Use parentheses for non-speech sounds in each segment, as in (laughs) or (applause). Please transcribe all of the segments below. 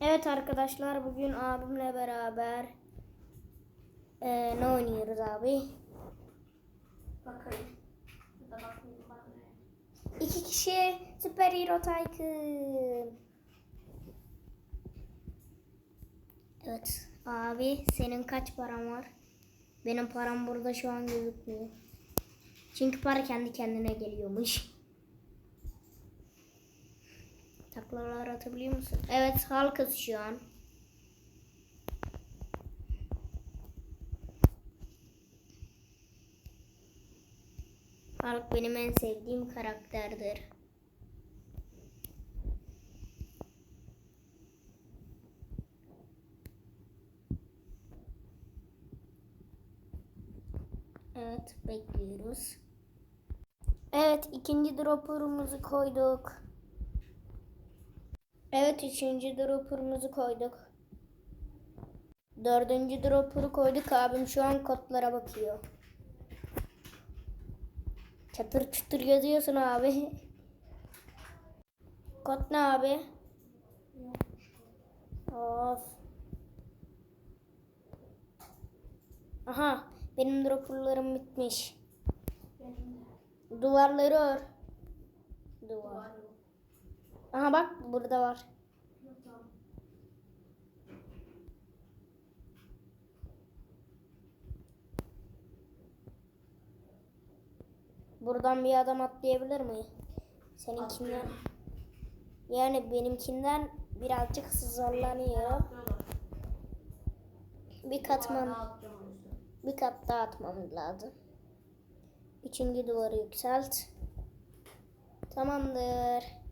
Evet arkadaşlar bugün abimle beraber eee, ne oynuyoruz abi? Ne? İki kişi Süper Hero Tycoon. Evet abi senin kaç paran var? Benim param burada şu an gözükmüyor. Çünkü para kendi kendine geliyormuş. Taklalar atabiliyor musun? Evet halkız şu an. Halk benim en sevdiğim karakterdir. Evet bekliyoruz. Evet ikinci dropper'ımızı koyduk. Evet üçüncü dropper'ımızı koyduk. Dördüncü dropper'ı koyduk. Abim şu an kodlara bakıyor. Çatır çutur yazıyorsun abi. Kod ne abi? Of. Aha benim dropperlarım bitmiş. Duvarları ör. Duvar. Aha bak burada var. Buradan bir adam atlayabilir mi? Seninkinden. Yani benimkinden birazcık zorlanıyor. Bir katman, bir kat daha atmamız lazım. Üçüncü duvarı yükselt. Tamamdır.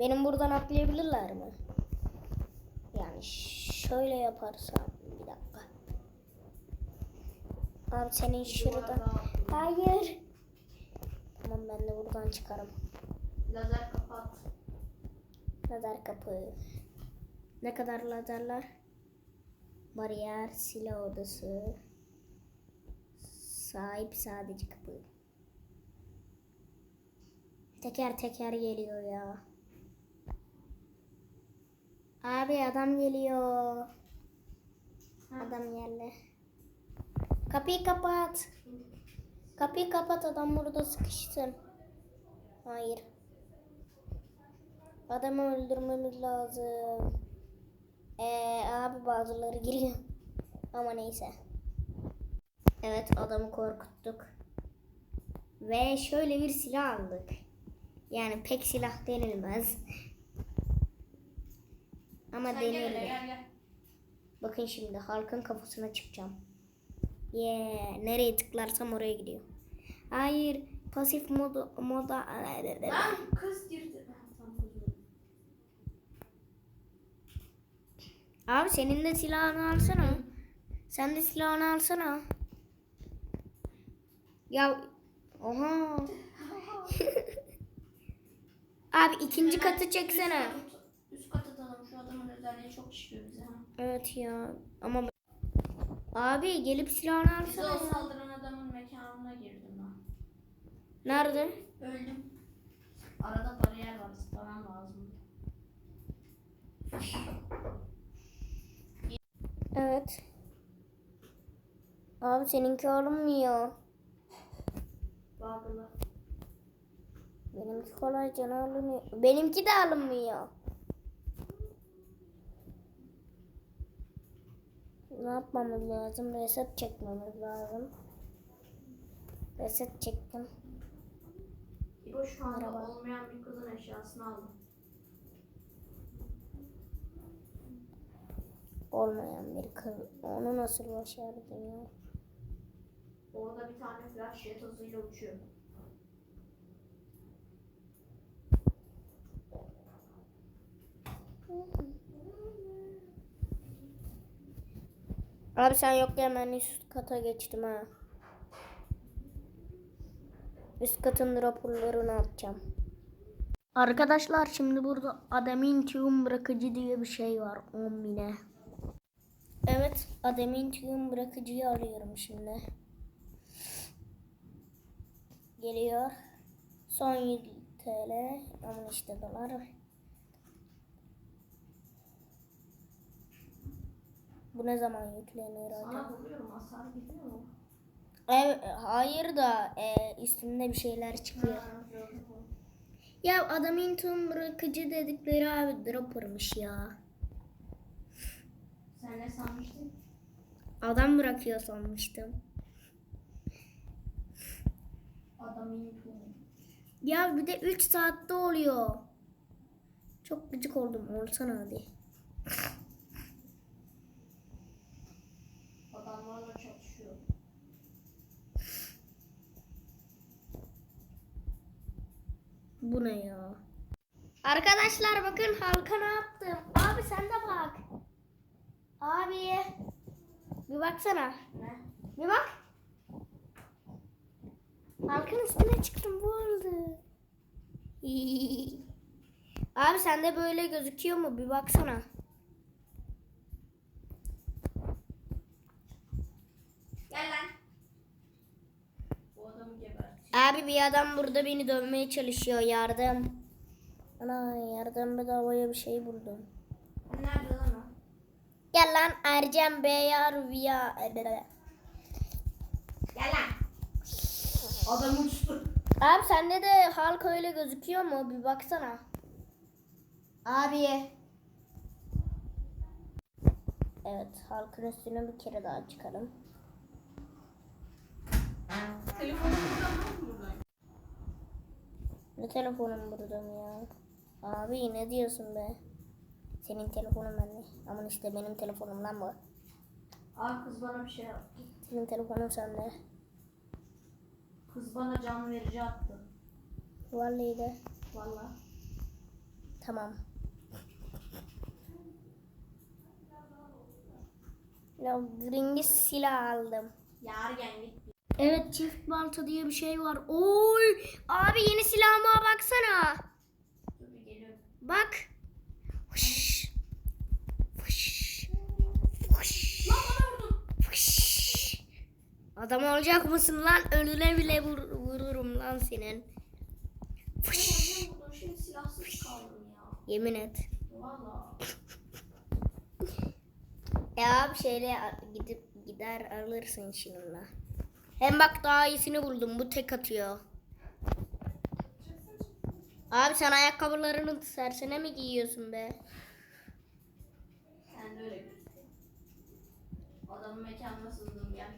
Benim buradan atlayabilirler mi? Yani şöyle yaparsam bir dakika. Abi senin şurada. Hayır. Tamam ben de buradan çıkarım. Lazer kapat. Lazer kapı. Ne kadar lazerler? Bariyer, silah odası. Sahip sadece kapı. Teker teker geliyor ya. Abi adam geliyor. Adam geldi. Kapıyı kapat. Kapıyı kapat adam burada sıkışsın. Hayır. Adamı öldürmemiz lazım. Ee, abi bazıları giriyor. Ama neyse. Evet adamı korkuttuk. Ve şöyle bir silah aldık. Yani pek silah denilmez. Ama Sen gel denilir. hele, gel gel. Bakın şimdi halkın kafasına çıkacağım. Yeah, nereye tıklarsam oraya gidiyor. Hayır, pasif modu moda Lan kız girdi. Abi senin de silahını alsana. Sen de silahını alsana. Ya oha. (laughs) Abi ikinci katı çeksene. Üst kat- Üst kat atalım. Çok bize. Evet ya ama Abi gelip silahını Bize o alsana. ya. saldıran adamın mekanına girdim ben. Nerede? Öldüm. Arada bariyer var. Falan lazım. Evet. Abi seninki alınmıyor. Bağlı. Benimki kolayca alınıyor. Benimki de alınmıyor. Ne yapmamız lazım? Reset çekmemiz lazım. Reset çektim. İbo şu anda Merhaba. olmayan bir kızın eşyasını aldım. Olmayan bir kız. Onu nasıl başardın ya? Orada bir tane flash jet hızıyla uçuyor. Abi sen yokken ben üst kata geçtim ha. Üst katın raporlarını atacağım. Arkadaşlar şimdi burada adamantium bırakıcı diye bir şey var 10 bine. Evet adamantium bırakıcıyı arıyorum şimdi. Geliyor. Son 100 TL. Ama işte dolar. Bu ne zaman yüklenir acaba? Sana vuruyorum hasar gidiyor mu? Evet, hayır da e, üstünde bir şeyler çıkıyor. Ha. Ya adamın tüm bırakıcı dedikleri abi dropper'mış ya. Sen ne sanmıştın? Adam bırakıyor sanmıştım. Adamın. Ya bir de 3 saatte oluyor. Çok gıcık oldum. Olsana hadi. Adamlarla çatışıyor. Bu ne ya? Arkadaşlar bakın halka ne yaptım. Abi sen de bak. Abi. Bir baksana. Ne? Bir bak. Halkın üstüne çıktım bu oldu. Abi sende böyle gözüküyor mu? Bir baksana. Gel lan. Bu adamı gebert. Abi bir adam burada beni dövmeye çalışıyor. Yardım. Ana yardım bedavaya bir şey buldum. Nerede lan o? Gel lan Ercem Beyar Viya. Gel lan. Adam uçtu. Abi sende de halk öyle gözüküyor mu? Bir baksana. Abi. Evet halkın üstüne bir kere daha çıkalım. Telefonu buradan mı buradan? Ne telefonum burada mı ya? Abi ne diyorsun be? Senin telefonun bende. Aman işte benim telefonum lan bu. Aa kız bana bir şey yaptı. Senin telefonun sende. Kız bana can verici attı. Vallahi de. Valla. Tamam. Ya birinci silah aldım. Yargen git. Evet çift balta diye bir şey var. Oy! Abi yeni silahıma baksana. Bak. Fış. Fış. Fış. Lan. Fış. Adam olacak mısın lan? Önüne bile vur- vururum lan senin. Fış. Şimdi. Yemin et. Ya bir şeyle gidip gider alırsın şununla. Hem bak daha iyisini buldum. Bu tek atıyor. Abi sen ayakkabılarını sersene mi giyiyorsun be? Sen de öyle gözüküyor. Adamın mekanına sızdım gel.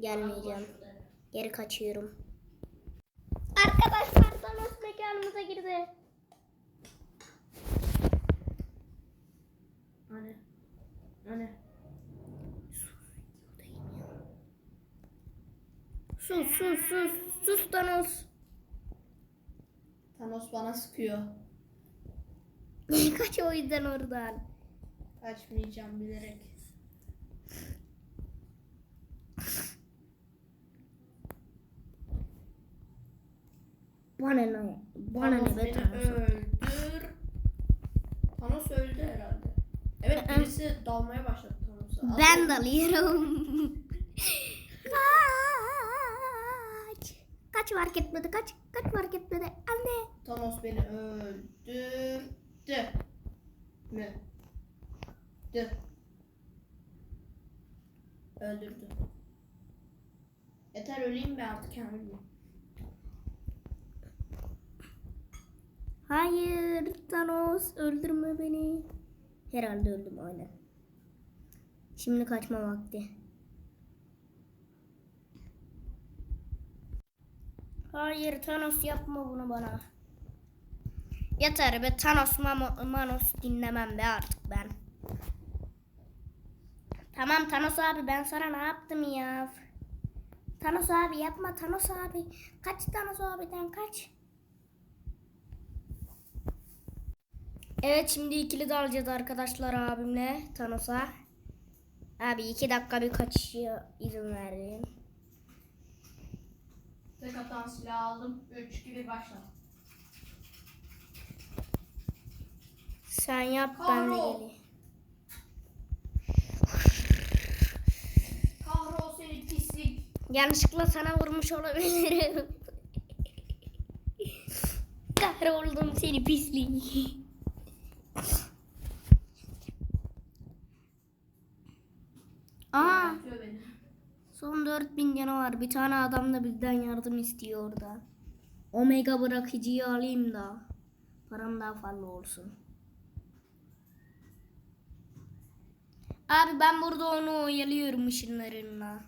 Gelmeyeceğim. Geri kaçıyorum. Arkadaşlar Thanos mekanımıza girdi. Hani? Hani? Sus sus sus. Sus Thanos. Thanos bana sıkıyor. Kaç o yüzden oradan. Kaçmayacağım bilerek. Bana ne? Bana Thanos ne be beni öldür. Thanos öldü herhalde. Evet Ee, birisi dalmaya başladı Thanos'a. Ben dalıyorum. Kaç. Fark etmedi kaç. Kaç fark etmedi. Anne. Thanos beni öldürdü. Mü? Dü. Öldürdü. Yeter öleyim be artık Kamil. Hayır Thanos öldürme beni. Herhalde öldüm aynen. Şimdi kaçma vakti. Hayır Thanos yapma bunu bana. Yeter be Thanos Mamo- Manos dinlemem be artık ben. Tamam Thanos abi ben sana ne yaptım ya? Thanos abi yapma Thanos abi. Kaç Thanos abiden kaç. Evet şimdi ikili dalacağız arkadaşlar abimle Thanos'a. Abi iki dakika bir kaçışa izin verin. Tek atan silah aldım. 3 gibi başla. Sen yap ben de Kahro. geleyim. Kahro seni pislik. Yanlışlıkla sana vurmuş olabilirim. (laughs) Kahroldum seni pislik. 4000 canı var. Bir tane adam da bizden yardım istiyor orada. Omega bırakıcıyı alayım da. Param daha fazla olsun. Abi ben burada onu oyalıyorum ışınlarınla.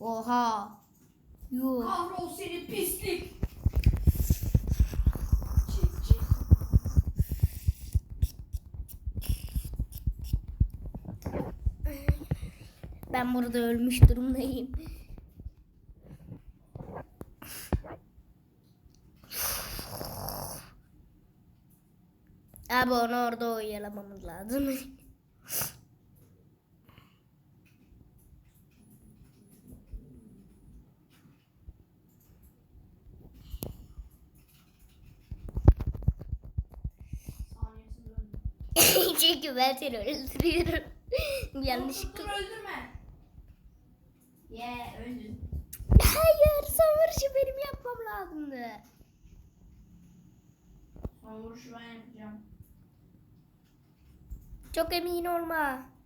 Oha. Yuh. Kahrol seni pislik. Ben burada ölmüş durumdayım. Abi onu orada oyalamamız lazım. Çünkü ben seni öldürüyorum. Yanlışlıkla. Dur öldürme. Ye öldün. Hayır son vuruşu benim yapmam lazımdı. Son vuruşu ben yapacağım. Çok emin olma.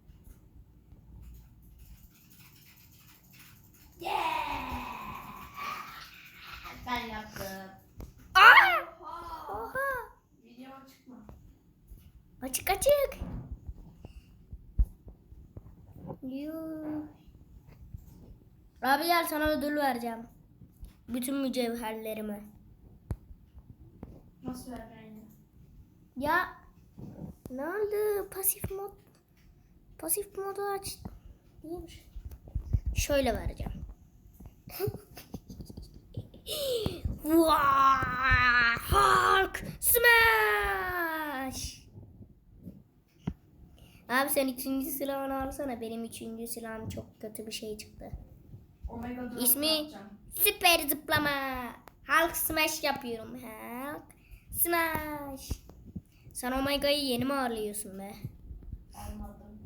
Ben yaptım. Aa! Oha. Oha! Videoma çıkma. Açık açık. Yuh. Abi gel sana ödül vereceğim. Bütün mücevherlerimi. Nasıl vereceğim? Ya ne oldu? Pasif mod. Pasif modu aç. Neymiş? Şöyle vereceğim. (laughs) Hulk smash. Abi sen ikinci silahını alsana. Benim üçüncü silahım çok kötü bir şey çıktı. Omega drop İsmi? yapacağım. Süper zıplama. Hulk smash yapıyorum. Hulk smash. Sen Omega'yı yeni mi ağırlıyorsun be? Almadım.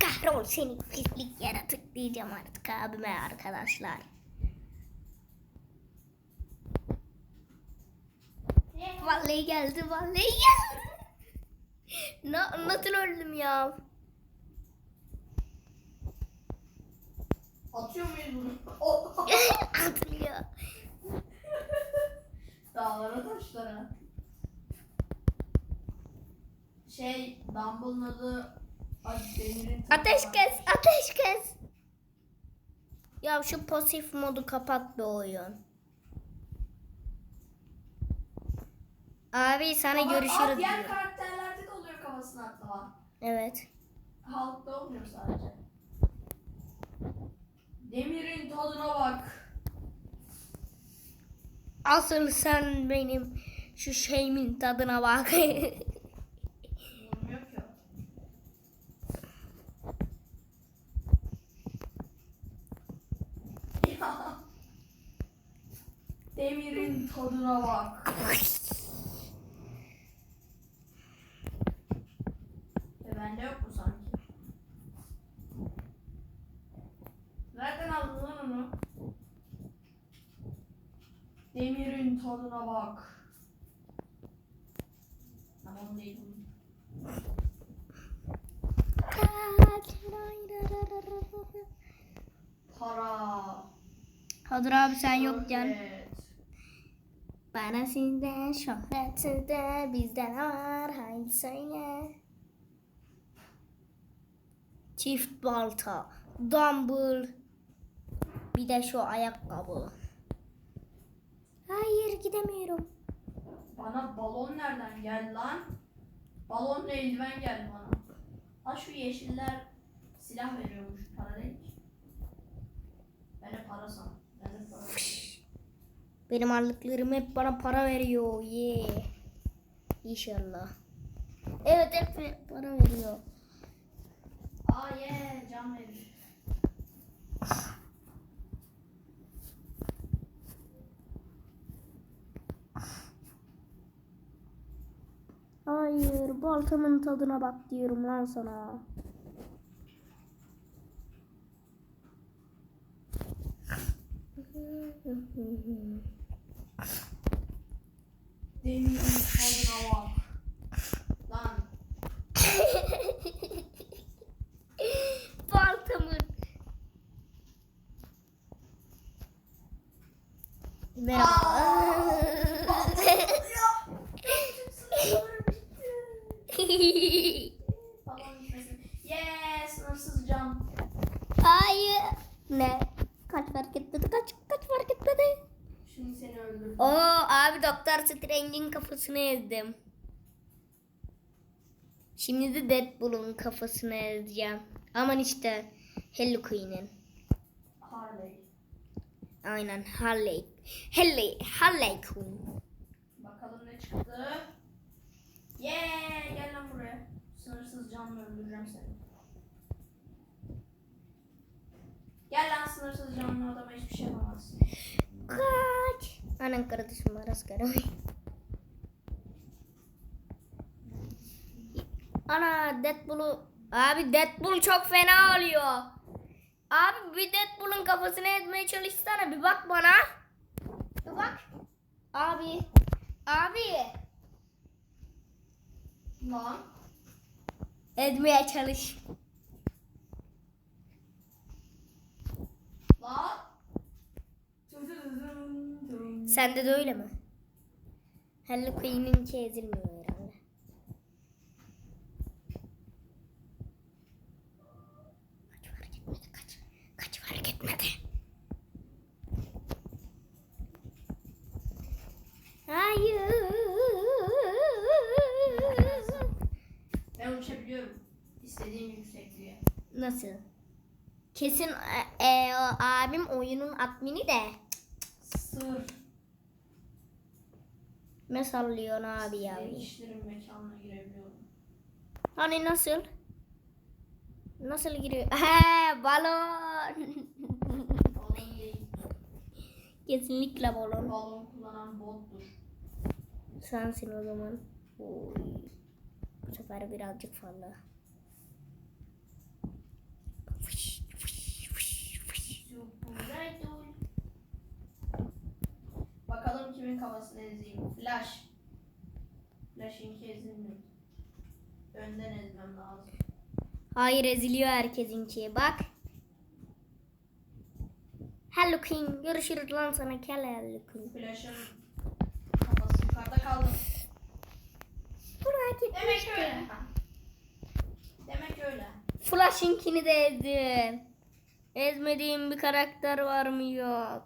Kahrol seni pislik yaratık diyeceğim artık abime arkadaşlar. Vallahi geldi vallahi geldi. (laughs) Na, nasıl öldüm ya? Atıyor muyuz bunu? (laughs) Oh. Atılıyor. (laughs) Dağlara taşlara. Şey, Dumble'ın adı Demir'in Ateş kes, ateş kes. Ya şu pasif modu kapat be oyun. Abi sana Ama- görüşürüz Aa, diğer diyor. karakterlerde de oluyor kafasına atlama. Evet. Hulk'ta olmuyor sadece. Demir'in tadına bak. Asıl sen benim şu şeyimin tadına bak. (laughs) Demir'in tadına bak. E bende yok mu sanki? Nereden aldın lan onu? Tadına bak. Tamam değil. Para. Kadir abi sen yokken bana sizden şöhret sizde bizde ne var haydi söyle. Çift balta, dumbbell, bir de şu ayakkabı. Hayır gidemiyorum. Bana balon nereden geldi lan? Balonla eldiven geldi bana. Ha şu yeşiller silah veriyormuş. Para değil. Ben de para san. Ben de para. Benim aldıklarım hep bana para veriyor. Ye. İnşallah. Evet hep para veriyor. Aa ye can verir. Hayır, baltamın tadına bak diyorum lan sana. Demirin tadına bak. Kafasını ezdim. Şimdi de Deadpool'un kafasını ezeceğim. Aman işte Hello Queen'in. Harley. Aynen Harley. Harley, Harley Quinn. Bakalım ne çıktı. Yeah, gel lan buraya. Sınırsız canlı öldüreceğim seni. Gel lan sınırsız canlı adama hiçbir şey yapamazsın. Kaç. Anan kardeşim var askerim. Ana Deadpool'u abi Deadpool çok fena oluyor. Abi bir Deadpool'un kafasını ezmeye çalışsana bir bak bana. Bir bak. Abi. Abi. Lan. Ezmeye çalış. Lan. Sende de öyle mi? Hello Queen'inki ezilmiyor herhalde. Kaç fark etmedi kaç. Kaç fark etmedi. Hayır. Ben uçabiliyorum. İstediğim yüksekliğe. Nasıl? Kesin e, e, o abim oyunun admini de. Sır. Ne sallıyorsun abi ya? Gençlerin mekanına girebiliyorum. Hani nasıl? Nasıl giriyor? (laughs) He balon. Balon. Kesinlikle balon. Balon kullanan bottur. Sensin o zaman. Oy. Bu sefer birazcık fazla. Fış, fış, fış. Bakalım kimin kafasını ezeyim. Flash. Flash'inki ezilmiyor. Önden ezmem lazım. Hayır eziliyor herkesinki. Bak. Hello King. Görüşürüz lan sana. Kel Hello King. Flash'ın kafası yukarıda kaldı. Bırak Demek öyle. Demek öyle. Flash'ınkini de ezdim. Ezmediğim bir karakter var mı yok.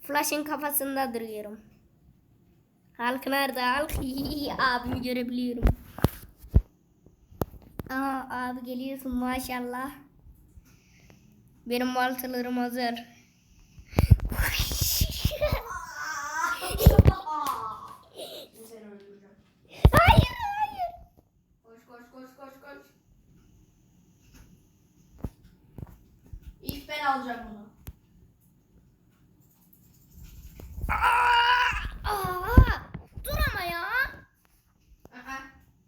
Flash'ın kafasında duruyorum. Halk nerede? Halk (laughs) abimi görebiliyorum. Aa abi geliyorsun maşallah. Benim maltalarım hazır. Şimdi seni öldüreceğim. hayır hayır. Koş koş koş koş koş. İlk ben alacağım bunu. Aa, aa, dur ama ya. Aha.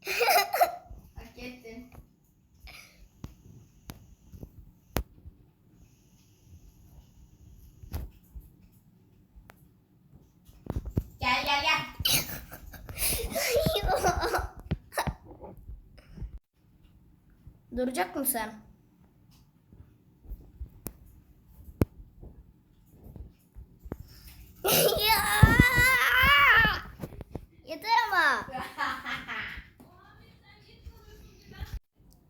(laughs) Hak ettin. Gel gel gel. Duracak mısın sen? Ya! Yeter ama.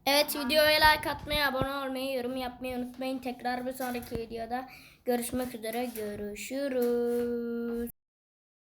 Evet videoya like atmayı, abone olmayı, yorum yapmayı unutmayın. Tekrar bir sonraki videoda görüşmek üzere. Görüşürüz.